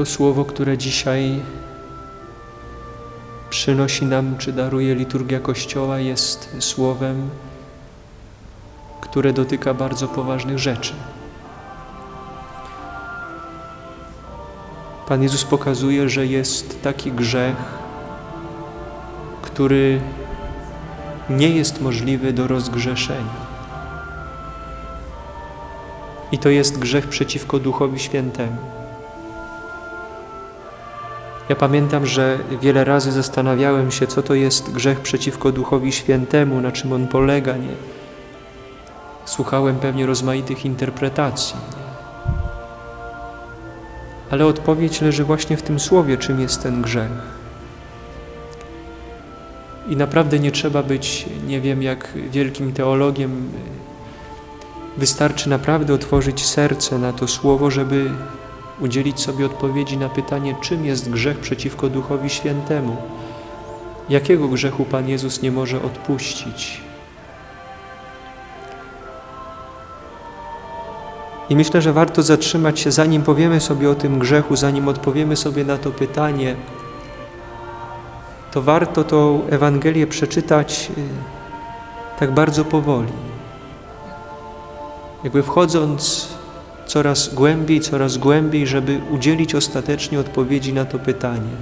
To słowo, które dzisiaj przynosi nam, czy daruje liturgia Kościoła, jest słowem, które dotyka bardzo poważnych rzeczy. Pan Jezus pokazuje, że jest taki grzech, który nie jest możliwy do rozgrzeszenia. I to jest grzech przeciwko Duchowi Świętemu. Ja pamiętam, że wiele razy zastanawiałem się, co to jest grzech przeciwko Duchowi Świętemu, na czym on polega. Nie? Słuchałem pewnie rozmaitych interpretacji. Nie? Ale odpowiedź leży właśnie w tym słowie, czym jest ten grzech. I naprawdę nie trzeba być, nie wiem, jak wielkim teologiem. Wystarczy naprawdę otworzyć serce na to słowo, żeby udzielić sobie odpowiedzi na pytanie, czym jest grzech przeciwko Duchowi Świętemu. Jakiego grzechu Pan Jezus nie może odpuścić? I myślę, że warto zatrzymać się, zanim powiemy sobie o tym grzechu, zanim odpowiemy sobie na to pytanie, to warto tą Ewangelię przeczytać y, tak bardzo powoli. Jakby wchodząc coraz głębiej, coraz głębiej, żeby udzielić ostatecznie odpowiedzi na to pytanie.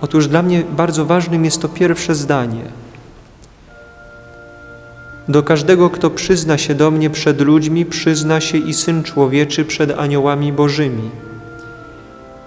Otóż dla mnie bardzo ważnym jest to pierwsze zdanie. Do każdego, kto przyzna się do mnie przed ludźmi, przyzna się i Syn Człowieczy przed aniołami Bożymi.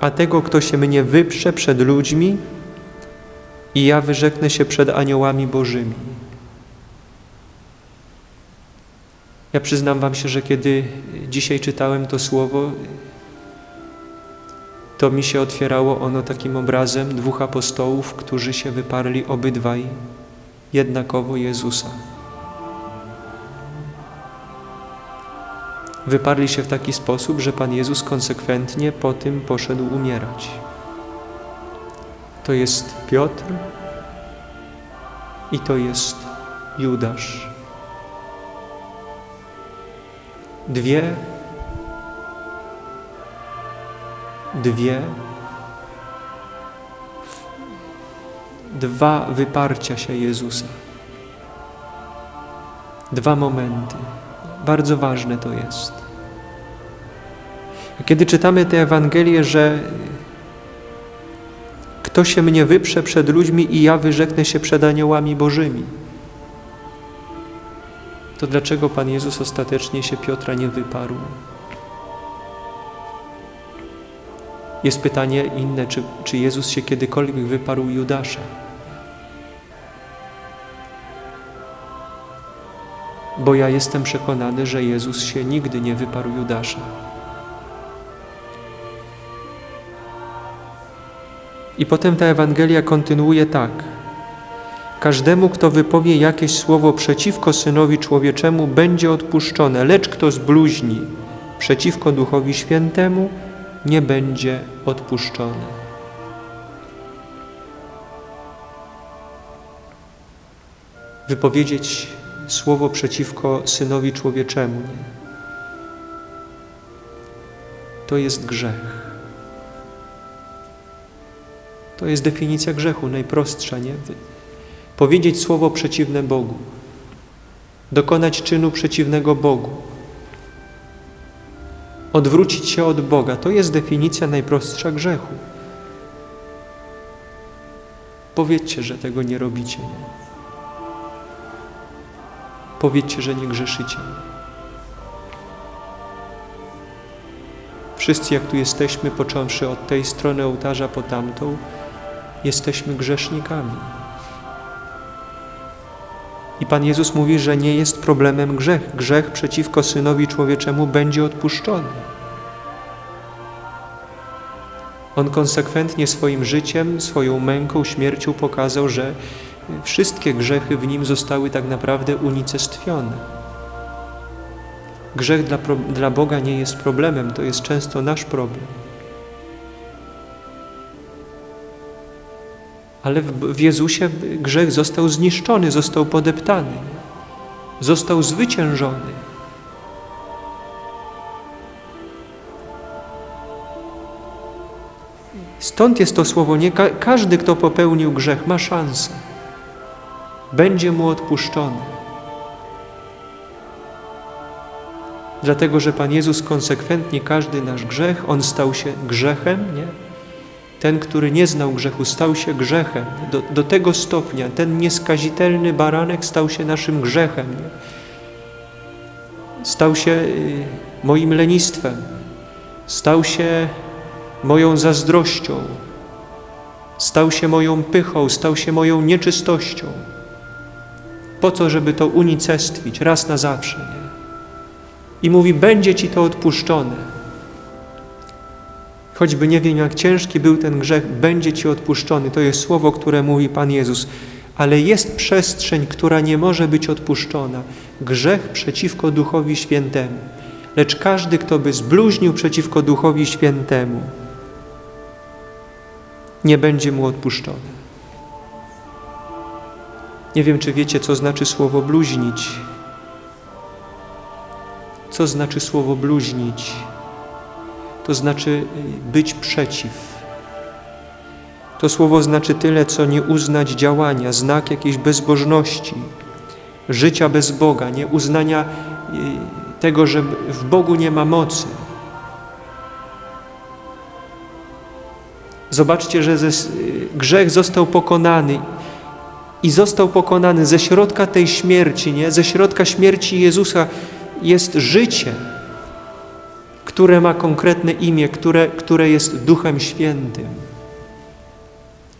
A tego, kto się mnie wyprze przed ludźmi, i ja wyrzeknę się przed aniołami Bożymi. Ja przyznam Wam się, że kiedy dzisiaj czytałem to słowo, to mi się otwierało ono takim obrazem dwóch apostołów, którzy się wyparli obydwaj jednakowo Jezusa. Wyparli się w taki sposób, że Pan Jezus konsekwentnie po tym poszedł umierać. To jest Piotr i to jest Judasz. Dwie, dwie, dwa wyparcia się Jezusa. Dwa momenty. Bardzo ważne to jest. Kiedy czytamy tę Ewangelię, że kto się mnie wyprze przed ludźmi i ja wyrzeknę się przed aniołami Bożymi, to dlaczego Pan Jezus ostatecznie się Piotra nie wyparł? Jest pytanie inne, czy, czy Jezus się kiedykolwiek wyparł Judasza? Bo ja jestem przekonany, że Jezus się nigdy nie wyparł Judasza. I potem ta Ewangelia kontynuuje tak – Każdemu, kto wypowie jakieś słowo przeciwko Synowi Człowieczemu, będzie odpuszczone, lecz kto zbluźni przeciwko Duchowi Świętemu, nie będzie odpuszczony. Wypowiedzieć słowo przeciwko Synowi Człowieczemu, nie? to jest grzech. To jest definicja grzechu, najprostsza, nie? Powiedzieć słowo przeciwne Bogu, dokonać czynu przeciwnego Bogu, odwrócić się od Boga. To jest definicja najprostsza grzechu. Powiedzcie, że tego nie robicie. Powiedzcie, że nie grzeszycie. Wszyscy, jak tu jesteśmy, począwszy od tej strony ołtarza po tamtą, jesteśmy grzesznikami. I Pan Jezus mówi, że nie jest problemem grzech. Grzech przeciwko Synowi Człowieczemu będzie odpuszczony. On konsekwentnie swoim życiem, swoją męką, śmiercią pokazał, że wszystkie grzechy w nim zostały tak naprawdę unicestwione. Grzech dla, dla Boga nie jest problemem, to jest często nasz problem. Ale w Jezusie grzech został zniszczony, został podeptany, został zwyciężony. Stąd jest to słowo, nie ka każdy, kto popełnił grzech, ma szansę. Będzie mu odpuszczony. Dlatego, że Pan Jezus konsekwentnie każdy nasz grzech, On stał się grzechem, nie? Ten, który nie znał grzechu, stał się grzechem. Do, do tego stopnia ten nieskazitelny baranek stał się naszym grzechem. Stał się y, moim lenistwem, stał się moją zazdrością, stał się moją pychą, stał się moją nieczystością. Po co, żeby to unicestwić raz na zawsze, nie? I mówi, będzie ci to odpuszczone. Choćby nie wiem, jak ciężki był ten grzech, będzie ci odpuszczony. To jest słowo, które mówi Pan Jezus. Ale jest przestrzeń, która nie może być odpuszczona. Grzech przeciwko Duchowi Świętemu. Lecz każdy, kto by zbluźnił przeciwko Duchowi Świętemu, nie będzie mu odpuszczony. Nie wiem, czy wiecie, co znaczy słowo bluźnić. Co znaczy słowo bluźnić? To znaczy y, być przeciw. To słowo znaczy tyle, co nie uznać działania, znak jakiejś bezbożności, życia bez Boga, nie uznania y, tego, że w Bogu nie ma mocy. Zobaczcie, że y, grzech został pokonany i został pokonany ze środka tej śmierci, nie? ze środka śmierci Jezusa jest życie, które ma konkretne imię, które, które jest Duchem Świętym.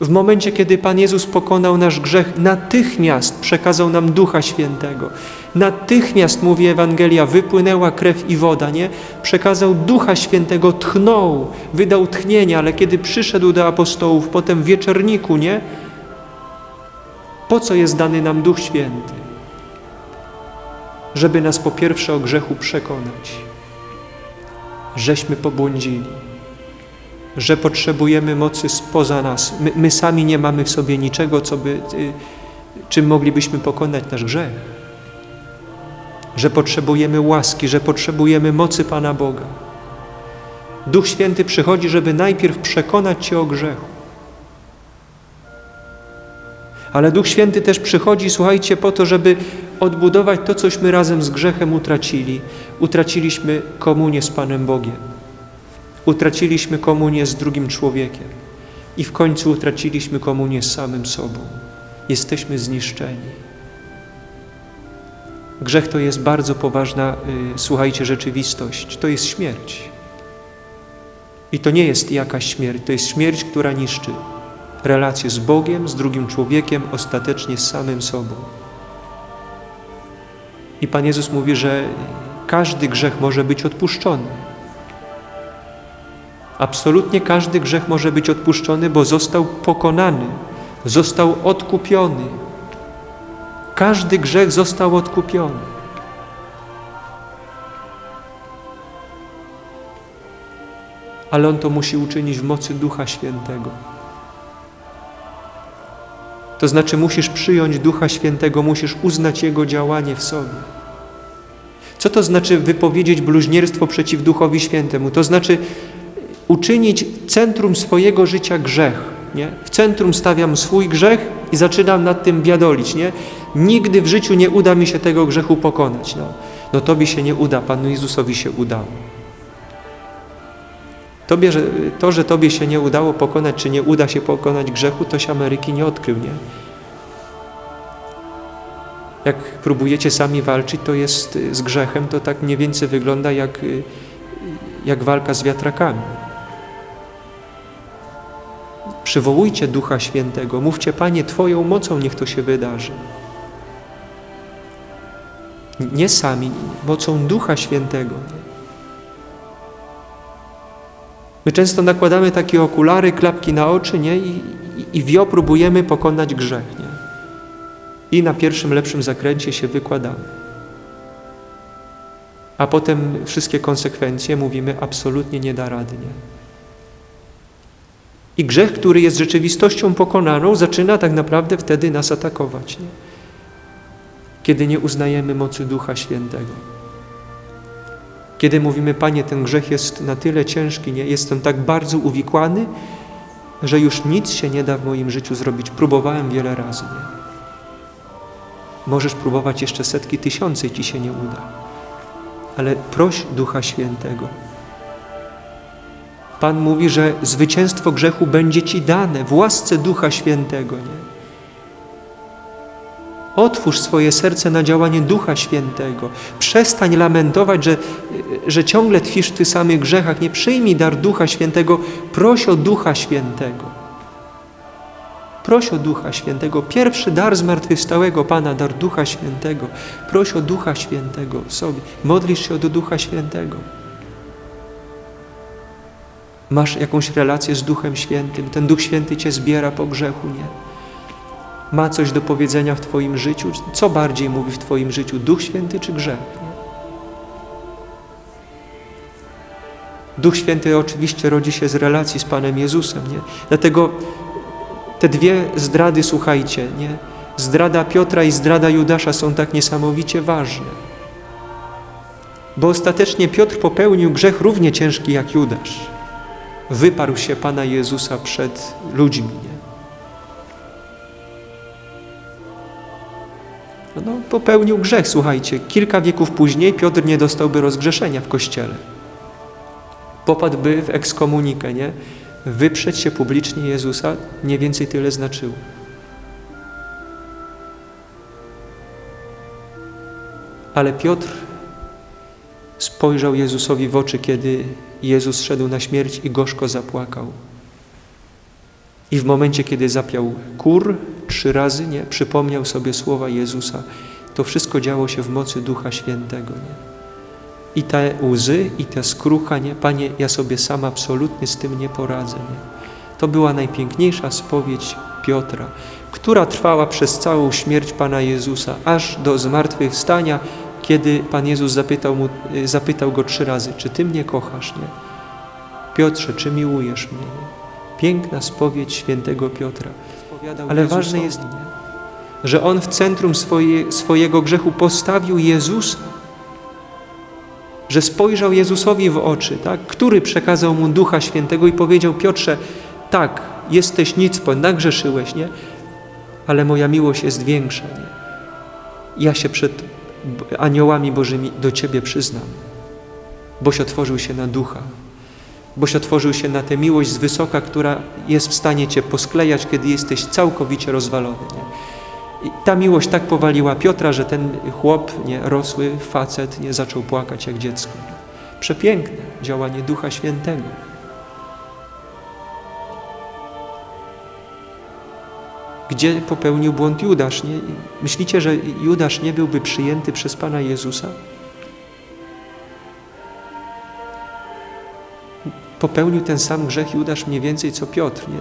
W momencie, kiedy Pan Jezus pokonał nasz grzech, natychmiast przekazał nam Ducha Świętego. Natychmiast, mówi Ewangelia, wypłynęła krew i woda, nie? Przekazał Ducha Świętego, tchnął, wydał tchnienie, ale kiedy przyszedł do apostołów, potem w wieczerniku, nie? Po co jest dany nam Duch Święty? Żeby nas po pierwsze o grzechu przekonać, żeśmy pobłądzili, że potrzebujemy mocy spoza nas. My, my sami nie mamy w sobie niczego, co by, y, czym moglibyśmy pokonać nasz grzech. Że potrzebujemy łaski, że potrzebujemy mocy Pana Boga. Duch Święty przychodzi, żeby najpierw przekonać Cię o grzechu. Ale Duch Święty też przychodzi, słuchajcie, po to, żeby odbudować to, cośmy razem z grzechem utracili. Utraciliśmy komunię z Panem Bogiem. Utraciliśmy komunię z drugim człowiekiem. I w końcu utraciliśmy komunię z samym sobą. Jesteśmy zniszczeni. Grzech to jest bardzo poważna, y, słuchajcie, rzeczywistość. To jest śmierć. I to nie jest jakaś śmierć, to jest śmierć, która niszczy relacje z Bogiem, z drugim człowiekiem, ostatecznie z samym sobą. I Pan Jezus mówi, że każdy grzech może być odpuszczony. Absolutnie każdy grzech może być odpuszczony, bo został pokonany, został odkupiony. Każdy grzech został odkupiony. Ale On to musi uczynić w mocy Ducha Świętego. To znaczy musisz przyjąć Ducha Świętego, musisz uznać Jego działanie w sobie. Co to znaczy wypowiedzieć bluźnierstwo przeciw Duchowi Świętemu? To znaczy uczynić centrum swojego życia grzech. Nie? W centrum stawiam swój grzech i zaczynam nad tym biadolić. Nie? Nigdy w życiu nie uda mi się tego grzechu pokonać. No, no Tobie się nie uda, Panu Jezusowi się udało. Tobie, że, to, że Tobie się nie udało pokonać, czy nie uda się pokonać grzechu, to się Ameryki nie odkrył, nie? Jak próbujecie sami walczyć, to jest z grzechem, to tak mniej więcej wygląda jak, jak walka z wiatrakami. Przywołujcie Ducha Świętego, mówcie, Panie, Twoją mocą niech to się wydarzy. Nie sami, mocą Ducha Świętego. My często nakładamy takie okulary, klapki na oczy, nie? I, i, i wio próbujemy pokonać grzech, nie? I na pierwszym lepszym zakręcie się wykładamy. A potem wszystkie konsekwencje mówimy absolutnie nie da rady, nie? I grzech, który jest rzeczywistością pokonaną, zaczyna tak naprawdę wtedy nas atakować, nie? Kiedy nie uznajemy mocy Ducha Świętego. Kiedy mówimy, Panie, ten grzech jest na tyle ciężki, nie? jestem tak bardzo uwikłany, że już nic się nie da w moim życiu zrobić. Próbowałem wiele razy. Nie? Możesz próbować jeszcze setki tysiące i ci się nie uda. Ale proś Ducha Świętego. Pan mówi, że zwycięstwo grzechu będzie ci dane w łasce Ducha Świętego. Nie? Otwórz swoje serce na działanie Ducha Świętego. Przestań lamentować, że, że ciągle tkwisz w tych samych grzechach. Nie przyjmij dar Ducha Świętego. Proś o Ducha Świętego. Proś o Ducha Świętego. Pierwszy dar zmartwychwstałego Pana, dar Ducha Świętego. Proś o Ducha Świętego w sobie. Modlisz się do Ducha Świętego. Masz jakąś relację z Duchem Świętym. Ten Duch Święty cię zbiera po grzechu, nie? Ma coś do powiedzenia w Twoim życiu? Co bardziej mówi w Twoim życiu? Duch Święty czy grzech? Duch Święty oczywiście rodzi się z relacji z Panem Jezusem, nie? Dlatego te dwie zdrady, słuchajcie, nie? Zdrada Piotra i zdrada Judasza są tak niesamowicie ważne. Bo ostatecznie Piotr popełnił grzech równie ciężki jak Judasz. Wyparł się Pana Jezusa przed ludźmi, nie? No, popełnił grzech, słuchajcie. Kilka wieków później Piotr nie dostałby rozgrzeszenia w kościele. Popadłby w ekskomunikę, nie? Wyprzeć się publicznie Jezusa, mniej więcej tyle znaczyło. Ale Piotr spojrzał Jezusowi w oczy, kiedy Jezus szedł na śmierć i gorzko zapłakał. I w momencie, kiedy zapiał kur trzy razy, nie, przypomniał sobie słowa Jezusa. To wszystko działo się w mocy Ducha Świętego. Nie? I te łzy, i te skrucha, nie, Panie, ja sobie sam absolutnie z tym nie poradzę. Nie? To była najpiękniejsza spowiedź Piotra, która trwała przez całą śmierć Pana Jezusa, aż do zmartwychwstania, kiedy Pan Jezus zapytał, mu, zapytał go trzy razy, czy Ty mnie kochasz, nie? Piotrze, czy miłujesz mnie? Nie? Piękna spowiedź świętego Piotra. Ale ważne jest, że on w centrum swoje, swojego grzechu postawił Jezusa. Że spojrzał Jezusowi w oczy, tak? który przekazał mu Ducha Świętego i powiedział: Piotrze, tak, jesteś nicpo, nagrzeszyłeś, nie? Ale moja miłość jest większa, nie? Ja się przed aniołami Bożymi do Ciebie przyznam, boś otworzył się na Ducha boś otworzył się na tę miłość z wysoka, która jest w stanie Cię posklejać, kiedy jesteś całkowicie rozwalony. Nie? I ta miłość tak powaliła Piotra, że ten chłop, nie, rosły facet, nie zaczął płakać jak dziecko. Przepiękne działanie Ducha Świętego. Gdzie popełnił błąd Judasz? Nie? Myślicie, że Judasz nie byłby przyjęty przez Pana Jezusa? Popełnił ten sam grzech Judasz mniej więcej co Piotr. Nie?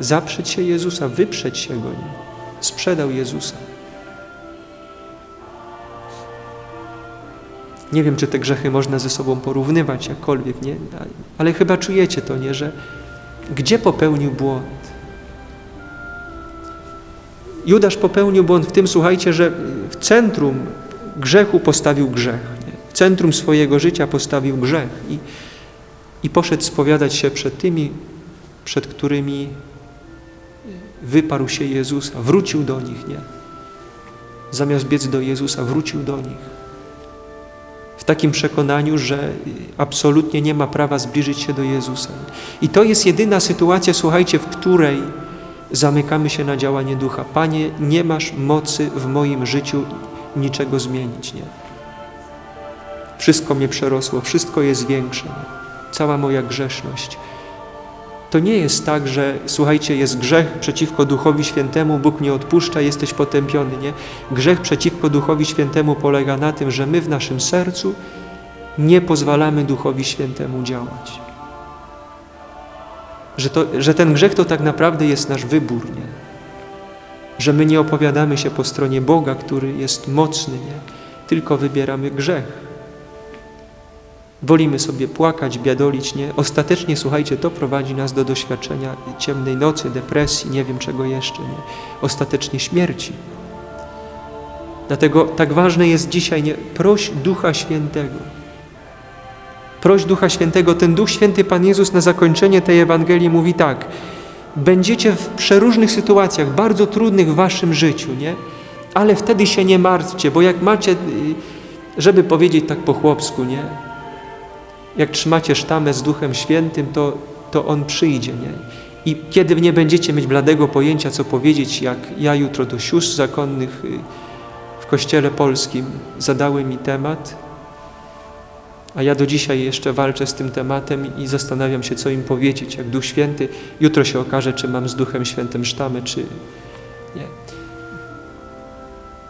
Zaprzeć się Jezusa, wyprzeć się Go. Nie? Sprzedał Jezusa. Nie wiem, czy te grzechy można ze sobą porównywać jakkolwiek, nie? ale chyba czujecie to, nie? że gdzie popełnił błąd? Judasz popełnił błąd w tym, słuchajcie, że w centrum grzechu postawił grzech. Nie? W centrum swojego życia postawił grzech. I i poszedł spowiadać się przed tymi, przed którymi wyparł się Jezusa, wrócił do nich, nie? Zamiast biec do Jezusa, wrócił do nich. W takim przekonaniu, że absolutnie nie ma prawa zbliżyć się do Jezusa. I to jest jedyna sytuacja, słuchajcie, w której zamykamy się na działanie Ducha. Panie, nie masz mocy w moim życiu niczego zmienić, nie? Wszystko mnie przerosło, wszystko jest większe. Nie? Cała moja grzeszność. To nie jest tak, że słuchajcie, jest grzech przeciwko Duchowi Świętemu, Bóg nie odpuszcza, jesteś potępiony. Nie. Grzech przeciwko Duchowi Świętemu polega na tym, że my w naszym sercu nie pozwalamy Duchowi Świętemu działać. Że, to, że ten grzech to tak naprawdę jest nasz wybór, nie? Że my nie opowiadamy się po stronie Boga, który jest mocny, nie? Tylko wybieramy grzech. Wolimy sobie płakać, biadolić, nie? Ostatecznie, słuchajcie, to prowadzi nas do doświadczenia ciemnej nocy, depresji, nie wiem czego jeszcze, nie? Ostatecznie śmierci. Dlatego tak ważne jest dzisiaj, nie? Proś Ducha Świętego. Proś Ducha Świętego. Ten Duch Święty Pan Jezus na zakończenie tej Ewangelii mówi tak. będziecie w przeróżnych sytuacjach, bardzo trudnych w waszym życiu, nie? Ale wtedy się nie martwcie, bo jak macie, y, żeby powiedzieć tak po chłopsku, nie? Jak trzymacie sztamę z Duchem Świętym, to, to On przyjdzie, nie? I kiedy nie będziecie mieć bladego pojęcia, co powiedzieć, jak ja jutro do sióstr zakonnych y, w Kościele Polskim zadały mi temat, a ja do dzisiaj jeszcze walczę z tym tematem i zastanawiam się, co im powiedzieć, jak Duch Święty. Jutro się okaże, czy mam z Duchem Świętym sztamę, czy.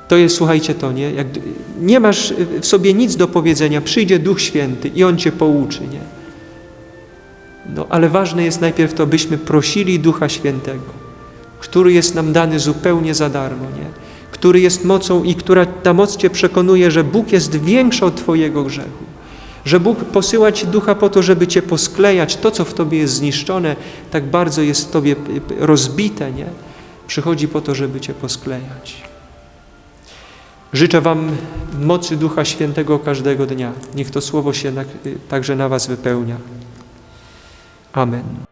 To jest, słuchajcie to, nie? Jak nie masz w sobie nic do powiedzenia, przyjdzie Duch Święty i On cię pouczy, nie? No, ale ważne jest najpierw to, byśmy prosili Ducha Świętego, który jest nam dany zupełnie za darmo, nie? Który jest mocą i która ta moc cię przekonuje, że Bóg jest większy od twojego grzechu. Że Bóg posyła Ci ducha po to, żeby Cię posklejać. To, co w Tobie jest zniszczone, tak bardzo jest w Tobie rozbite, nie? Przychodzi po to, żeby Cię posklejać. Życzę Wam mocy Ducha Świętego każdego dnia. Niech to Słowo się także na Was wypełnia. Amen.